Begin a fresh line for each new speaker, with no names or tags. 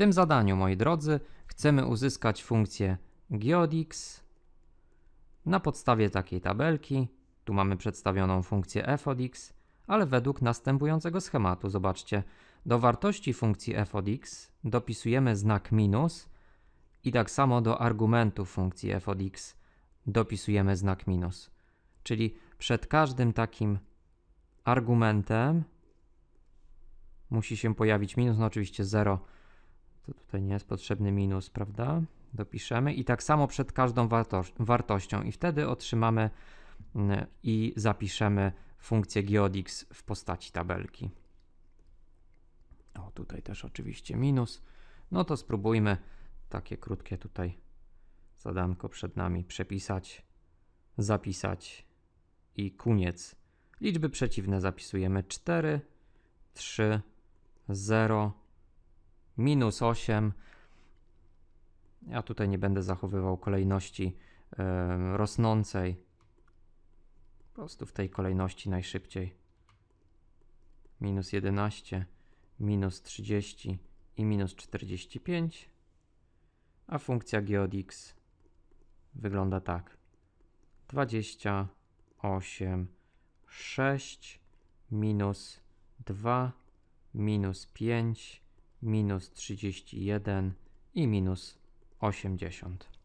tym zadaniu, moi drodzy, chcemy uzyskać funkcję geodx na podstawie takiej tabelki. Tu mamy przedstawioną funkcję f od x, ale według następującego schematu. Zobaczcie, do wartości funkcji f od x dopisujemy znak minus i tak samo do argumentów funkcji f od x dopisujemy znak minus. Czyli przed każdym takim argumentem musi się pojawić minus, no oczywiście 0 to tutaj nie jest potrzebny minus, prawda? Dopiszemy i tak samo przed każdą wartoś- wartością i wtedy otrzymamy mm, i zapiszemy funkcję geodx w postaci tabelki. O, tutaj też oczywiście minus. No to spróbujmy takie krótkie tutaj zadanko przed nami przepisać, zapisać i koniec. Liczby przeciwne zapisujemy 4, 3, 0, minus 8. Ja tutaj nie będę zachowywał kolejności em, rosnącej. Po prostu w tej kolejności najszybciej. Minus 11, minus 30 i minus 45. A funkcja geodx wygląda tak. 28, 6, minus 2, minus 5, minus 31 i minus 80.